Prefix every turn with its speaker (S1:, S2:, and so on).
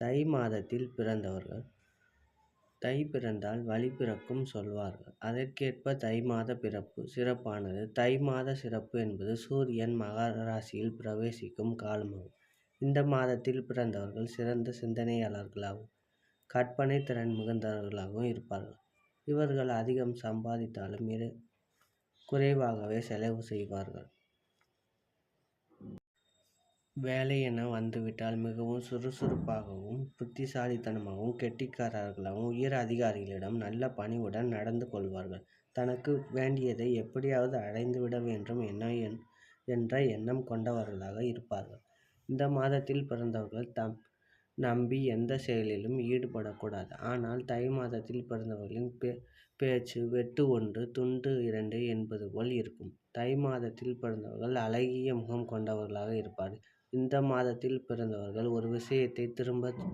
S1: தை மாதத்தில் பிறந்தவர்கள் தை பிறந்தால் வழி பிறக்கும் சொல்வார்கள். அதற்கேற்ப தை மாத பிறப்பு சிறப்பானது. தை மாத சிறப்பு என்பது சூரியன் மகர ராசியில் பிரவேசிக்கும் காலமாகும். இந்த மாதத்தில் பிறந்தவர்கள் சிறந்த சிந்தனையாளர்களாகவும் கற்பனை திறன் மிகுந்தவர்களாகவும் இருப்பார்கள். இவர்கள் அதிகம் சம்பாதித்தாலும் குறைவாகவே செலவு செய்வார்கள். வேலை என வந்துவிட்டால் மிகவும் சுறுசுறுப்பாகவும் புத்திசாலித்தனமாகவும் கெட்டிக்காரர்களாகவும் உயர் அதிகாரிகளிடம் நல்ல பணிவுடன் நடந்து கொள்வார்கள். தனக்கு வேண்டியதை எப்படியாவது அடைந்துவிட வேண்டும் என்ற எண்ணம் கொண்டவர்களாக இருப்பார்கள். இந்த மாதத்தில் பிறந்தவர்கள் தம் நம்பி எந்த செயலிலும் ஈடுபடக்கூடாது. ஆனால் தை மாதத்தில் பிறந்தவர்களின் பேச்சு வெட்டு ஒன்று துண்டு இரண்டு என்பது போல் இருக்கும். தை மாதத்தில் பிறந்தவர்கள் அழகிய முகம் கொண்டவர்களாக இருப்பார்கள். இந்த மாதத்தில் பிறந்தவர்கள் ஒரு விஷயத்தை திரும்ப